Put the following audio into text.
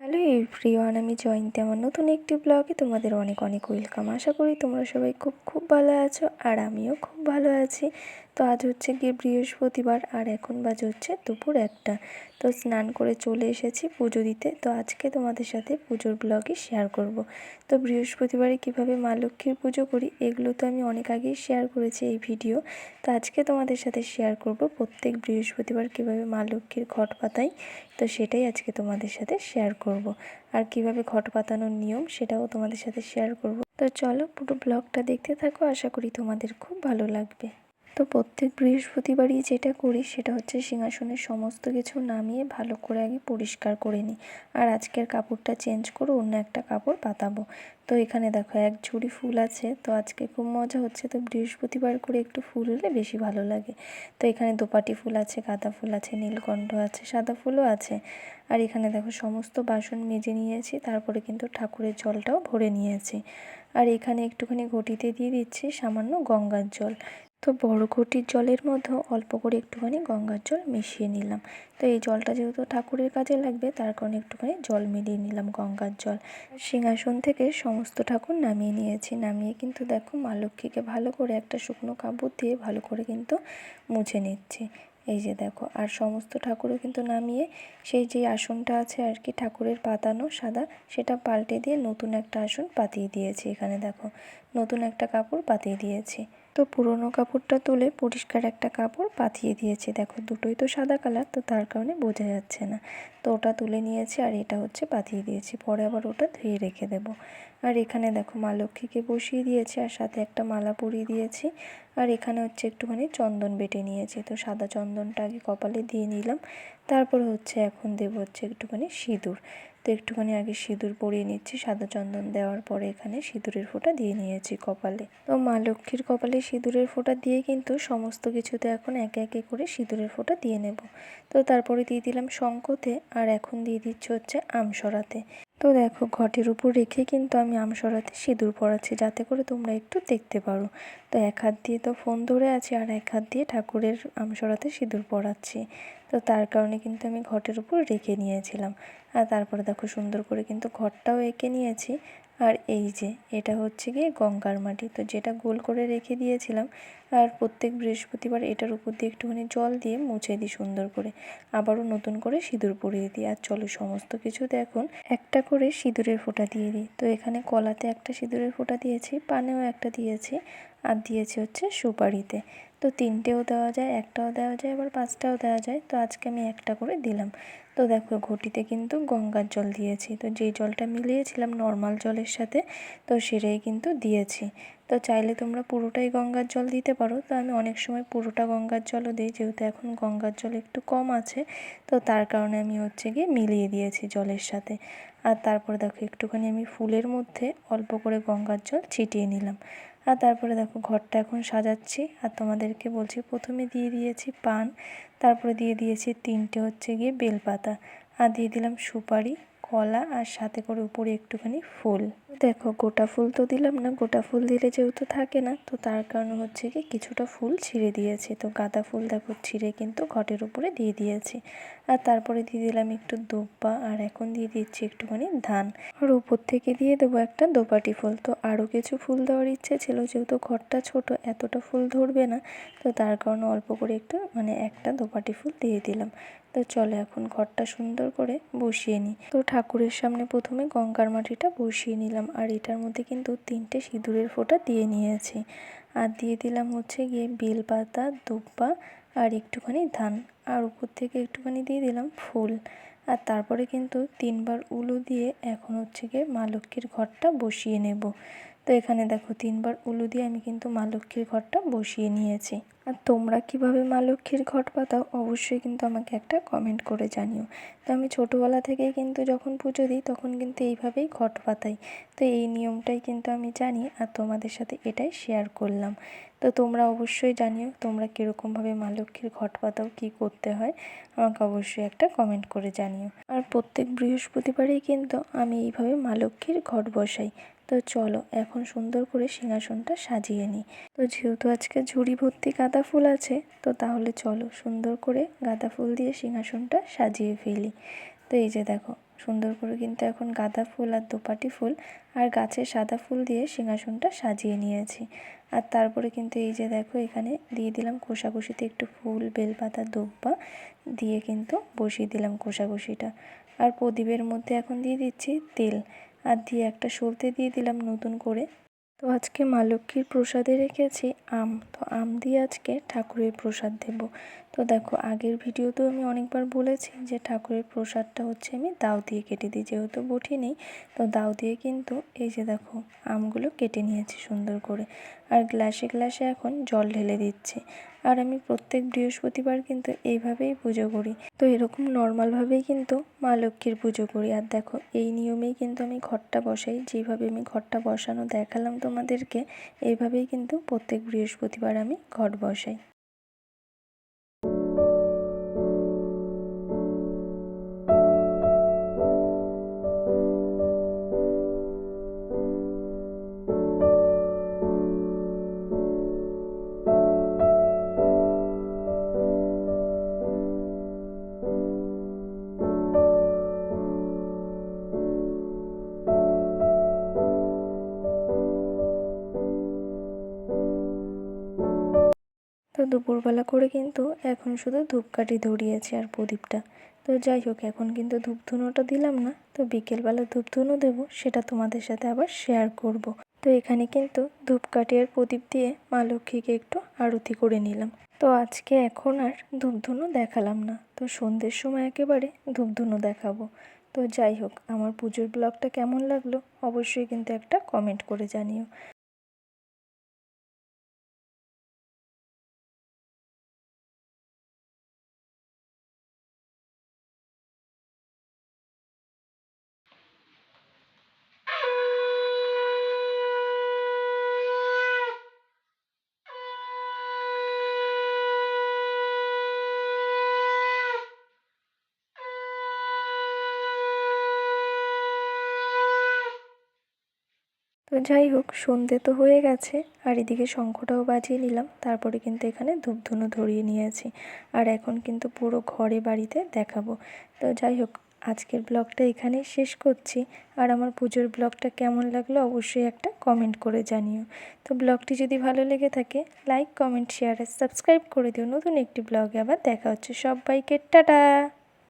Hello everyone, আমি জয়ন্তী আমার নতুন একটি ব্লগে তোমাদের অনেক অনেক ওয়েলকাম আশা করি তোমরা সবাই খুব খুব ভালো আছো আর আমিও খুব ভালো আছি। তো আজ হচ্ছে গিয়ে বৃহস্পতিবার আর এখন বাজে হচ্ছে দুপুর একটা। তো স্নান করে চলে এসেছি পুজো দিতে। তো আজকে তোমাদের সাথে পুজোর ব্লগে শেয়ার করব। তো বৃহস্পতিবারে কীভাবে মা লক্ষ্মীর পুজো করি, এগুলো তো আমি অনেক আগেই শেয়ার করেছি এই ভিডিও তো আজকে তোমাদের সাথে শেয়ার করব প্রত্যেক বৃহস্পতিবার কীভাবে মা লক্ষ্মীর ঘট পাতাই, তো সেটাই আজকে তোমাদের সাথে শেয়ার করব। আর কীভাবে ঘট পাতানোর নিয়ম সেটাও তোমাদের সাথে শেয়ার করব। তো চলো পুরো ব্লগটা দেখতে থাকো, আশা করি তোমাদের খুব ভালো লাগবে। তো প্রত্যেক বৃহস্পতিবারই যেটা করি সেটা হচ্ছে সিংহাসনের সমস্ত কিছু নামিয়ে ভালো করে আগে পরিষ্কার করে নিই। আর আজকের কাপড়টা চেঞ্জ করে অন্য একটা কাপড় পাতাবো। তো এখানে দেখো এক ঝুড়ি ফুল আছে, তো আজকে খুব মজা হচ্ছে। তো বৃহস্পতিবার করে একটু ফুল হলে বেশি ভালো লাগে। তো এখানে দোপাটি ফুল আছে, গাঁদা ফুল আছে, নীলকণ্ঠ আছে, সাদা ফুলও আছে। আর এখানে দেখো সমস্ত বাসন মেজে নিয়েছি, তারপরে কিন্তু ঠাকুরের জলটাও ভরে নিয়েছি। আর এখানে একটুখানি ঘটিতে দিয়ে দিচ্ছি সামান্য গঙ্গার জল। তো বড় ঘটির জলের মধ্যেও অল্প করে একটুখানি গঙ্গার জল মিশিয়ে নিলাম। তো এই জলটা যেহেতু ঠাকুরের কাজে লাগবে, তার কারণে একটুখানি জল মিলিয়ে নিলাম গঙ্গার জল। সিংহাসন থেকে সমস্ত ঠাকুর নামিয়ে নিয়েছি। নামিয়ে কিন্তু দেখো মা লক্ষ্মীকে ভালো করে একটা শুকনো কাপড় দিয়ে ভালো করে কিন্তু মুছে নিচ্ছি। এই যে দেখো, আর সমস্ত ঠাকুরও কিন্তু নামিয়ে সেই যে আসনটা আছে আর কি ঠাকুরের পাতানো সাদা, সেটা পাল্টে দিয়ে নতুন একটা আসন পাতিয়ে দিয়েছি। এখানে দেখো, নতুন একটা কাপড় পাতিয়ে দিয়েছি। তো পুরনো কাপড়টা তুলে পরিষ্কার একটা কাপড় পাঠিয়ে দিয়েছি। দেখো, দুটোই তো সাদা কালার, তো তার কারণে বোঝা যাচ্ছে না। তো ওটা তুলে নিয়েছি আর এটা হচ্ছে পাঠিয়ে দিয়েছি। পরে আবার ওটা ধুয়ে রেখে দেবো। আর এখানে দেখো, মা লক্ষ্মীকে বসিয়ে দিয়েছি আর সাথে একটা মালা পরিয়ে দিয়েছি। আর এখানে হচ্ছে একটুখানি চন্দন বেটে নিয়েছি। তো সাদা চন্দনটা আগে কপালে দিয়ে নিলাম। তারপর হচ্ছে এখন দেব হচ্ছে একটুখানি সিঁদুর। তো একটুখানি আগে সিঁদুর পরিয়ে নিচ্ছি, সাদা চন্দন দেওয়ার পরে এখানে সিঁদুরের ফোঁটা দিয়ে নিয়েছি কপালে। তো মা লক্ষ্মীর কপালে সিঁদুরের ফোঁটা দিয়ে কিন্তু সমস্ত কিছুতে এখন একে একে করে সিঁদুরের ফোঁটা দিয়ে নেব। তো তারপরে দিয়ে দিলাম শঙ্কতে আর এখন দিয়ে দিচ্ছি হচ্ছে আমসরাতে। তো দেখো, ঘটের উপর রেখে কিন্তু আমি আমসরাতে সিঁদুর পড়াচ্ছি যাতে করে তোমরা একটু দেখতে পারো। তো এক হাত দিয়ে তো ফোন ধরে আছি, আর এক হাত দিয়ে ঠাকুরের আমসরাতে সিঁদুর পড়াচ্ছি তো তার কারণে কিন্তু আমি ঘটের উপর রেখে নিয়েছিলাম। আর তারপরে দেখো, সুন্দর করে কিন্তু ঘরটাও এঁকে নিয়েছি। আর এই যে, এটা হচ্ছে গিয়ে গঙ্গার মাটি। তো যেটা গোল করে রেখে দিয়েছিলাম, আর প্রত্যেক বৃহস্পতিবার এটার উপর দিয়ে একটুখানি জল দিয়ে মুছে দিই সুন্দর করে। আবারও নতুন করে সিঁদুর পরিয়ে দিই। আর চলো, সমস্ত কিছুতে এখন একটা করে সিঁদুরের ফোঁটা দিয়ে দিই। তো এখানে কলাতে একটা সিঁদুরের ফোঁটা দিয়েছি, পানেও একটা দিয়েছি, আর দিয়েছি হচ্ছে সুপারিতে। তো তিনটেও দেওয়া যায়, একটাও দেওয়া যায়, আবার পাঁচটাও দেওয়া যায়। তো আজকে আমি একটা করে দিলাম। তো দেখো, ঘটিতে কিন্তু গঙ্গার জল দিয়েছি। তো যেই জলটা মিলিয়েছিলাম নর্মাল জলের সাথে, তো সেটাই কিন্তু দিয়েছি। তো চাইলে তোমরা পুরোটাই গঙ্গার জল দিতে পারো। তো আমি অনেক সময় পুরোটা গঙ্গার জলও দিই, যেহেতু এখন গঙ্গার জল একটু কম আছে। তো তার কারণে আমি হচ্ছে গিয়ে মিলিয়ে দিয়েছি জলের সাথে। আর তারপরে দেখো, একটুখানি আমি ফুলের মধ্যে অল্প করে গঙ্গার জল ছিটিয়ে নিলাম। আর তারপরে দেখো ঘরটা এখন সাজাচ্ছি। আর তোমাদেরকে বলছি প্রথমে দিয়ে দিয়েছি পান, তারপরে দিয়ে দিয়েছি তিনটে হচ্ছে গিয়ে বেলপাতা। আর দিয়ে দিলাম সুপারি, কলা আর সাথে করে উপরে একটুখানি ফুল। দেখো, গোটা ফুল তো দিলাম না। গোটা ফুল দিলে যেহেতু থাকে না, তো তার কারণে হচ্ছে কি, কিছুটা ফুল ছিঁড়ে দিয়েছি। তো গাঁদা ফুল দেখো, ছিঁড়ে কিন্তু ঘটের উপরে দিয়ে দিয়েছি। আর তারপরে দিয়ে দিলাম একটু দোব্বা, আর এখন দিয়ে দিচ্ছি একটুখানি ধান। আর উপর থেকে দিয়ে দেবো একটা দোপাটি ফুল। তো আরও কিছু ফুল দেওয়ার ইচ্ছে ছিল, যেহেতু ঘরটা ছোট, এতটা ফুল ধরবে না। তো তার কারণে অল্প করে একটু মানে একটা দোপাটি ফুল দিয়ে দিলাম। তো চলো এখন ঘরটা সুন্দর করে বসিয়ে নিই। তো ঠাকুরের সামনে প্রথমে গঙ্গার মাটিটা বসিয়ে নিলাম। আর এটার মধ্যে কিন্তু তিনটে সিঁদুরের ফোঁটা দিয়ে নিয়েছি। আর দিয়ে দিলাম হচ্ছে গিয়ে বেলপাতা, দুব্বা আর একটুখানি ধান। আর উপর থেকে একটুখানি দিয়ে দিলাম ফুল। আর তারপরে কিন্তু তিনবার উলু দিয়ে এখন হচ্ছে গিয়ে মা লক্ষ্মীর ঘরটা বসিয়ে নেব। তো এখানে দেখো তিনবার উলু দিয়ে আমি কিন্তু মা লক্ষ্মীর ঘরটা বসিয়ে নিয়েছি। আর তোমরা কীভাবে মা লক্ষ্মীর ঘট পাতাও অবশ্যই কিন্তু আমাকে একটা কমেন্ট করে জানিও। তো আমি ছোটোবেলা থেকেই কিন্তু যখন পুজো দিই তখন কিন্তু এইভাবেই ঘট পাতাই। তো এই নিয়মটাই কিন্তু আমি জানি আর তোমাদের সাথে এটাই শেয়ার করলাম। তো তোমরা অবশ্যই জানিও তোমরা কীরকমভাবে মা লক্ষ্মীর ঘট পাতাও কী করতে হয়, আমাকে অবশ্যই একটা কমেন্ট করে জানিও। আর প্রত্যেক বৃহস্পতিবারেই কিন্তু আমি এইভাবে মা লক্ষ্মীর ঘট বসাই। তো চলো এখন সুন্দর করে সিংহাসনটা সাজিয়ে নিই। তো যেহেতু আজকে ঝুড়ি ভর্তি গাঁদা ফুল আছে, তো তাহলে চলো সুন্দর করে গাঁদা ফুল দিয়ে সিংহাসনটা সাজিয়ে ফেলি। তো এই যে দেখো, সুন্দর করে কিন্তু এখন গাঁদা ফুল আর দোপাটি ফুল আর গাছের সাদা ফুল দিয়ে সিংহাসনটা সাজিয়ে নিয়েছি। আর তারপরে কিন্তু এই যে দেখো, এখানে দিয়ে দিলাম কোষাকুষিতে একটু ফুল, বেলপাতা, দুব্বা দিয়ে কিন্তু বসিয়ে দিলাম কোষাকুষিটা। আর প্রদীপের মধ্যে এখন দিয়ে দিচ্ছি তেল। আর দিয়ে একটা সলতে দিয়ে দিলাম নতুন করে। তো আজকে মা লক্ষ্মীর প্রসাদে রেখেছি আম। তো আম দিয়ে আজকে ঠাকুরের প্রসাদ দেব। তো দেখো, আগের ভিডিওতেও আমি অনেকবার বলেছি যে ঠাকুরের প্রসাদটা হচ্ছে আমি দাও দিয়ে কেটে দিই, যেহেতু বটি নেই, তো দাও দিয়ে কিন্তু এই যে দেখো, আমগুলো কেটে নিয়েছি সুন্দর করে। আর গ্লাসে গ্লাসে এখন জল ঢেলে দিচ্ছি। আর আমি প্রত্যেক বৃহস্পতিবার কিন্তু এইভাবেই পুজো করি। তো এরকম নর্মালভাবেই কিন্তু মা লক্ষ্মীর পুজো করি। আর দেখো, এই নিয়মেই কিন্তু আমি ঘরটা বসাই। যেভাবে আমি ঘরটা বসানো দেখালাম তোমাদেরকে, এইভাবেই কিন্তু প্রত্যেক বৃহস্পতিবার আমি ঘট বসাই। দুপুরবেলা করে কিন্তু এখন শুধু ধূপকাঠি ধরিয়েছে আর প্রদীপটা। তো যাই হোক, এখন কিন্তু ধূপ ধুনোটা দিলাম না, তো বিকেলবেলা ধূপ ধুনো দেবো, সেটা তোমাদের সাথে আবার শেয়ার করব। তো এখানে কিন্তু ধূপকাঠি আর প্রদীপ দিয়ে মা লক্ষ্মীকে একটু আরতি করে নিলাম। তো আজকে এখন আর ধূপধুনো দেখালাম না, তো সন্ধ্যের সময় একেবারে ধূপধুনো দেখাবো। তো যাই হোক, আমার পুজোর ব্লগটা কেমন লাগল অবশ্যই কিন্তু একটা কমেন্ট করে জানিও। তো যাই হোক, সন্ধে তো হয়ে গেছে। আর এদিকে শঙ্খটাও বাজিয়ে নিলাম। তারপরে কিন্তু এখানে ধূপধুনো ধরিয়ে নিয়েছি আর এখন কিন্তু পুরো ঘরে বাড়িতে দেখাবো। তো যাই হোক, আজকের ব্লগটা এখানেই শেষ করছি। আর আমার পুজোর ব্লগটা কেমন লাগল অবশ্যই একটা কমেন্ট করে জানিও। তো ব্লগটি যদি ভালো লেগে থাকে, লাইক, কমেন্ট, শেয়ার আর সাবস্ক্রাইব করে দিও। নতুন একটি ব্লগে আবার দেখা হচ্ছে সবাইকে। টাটা!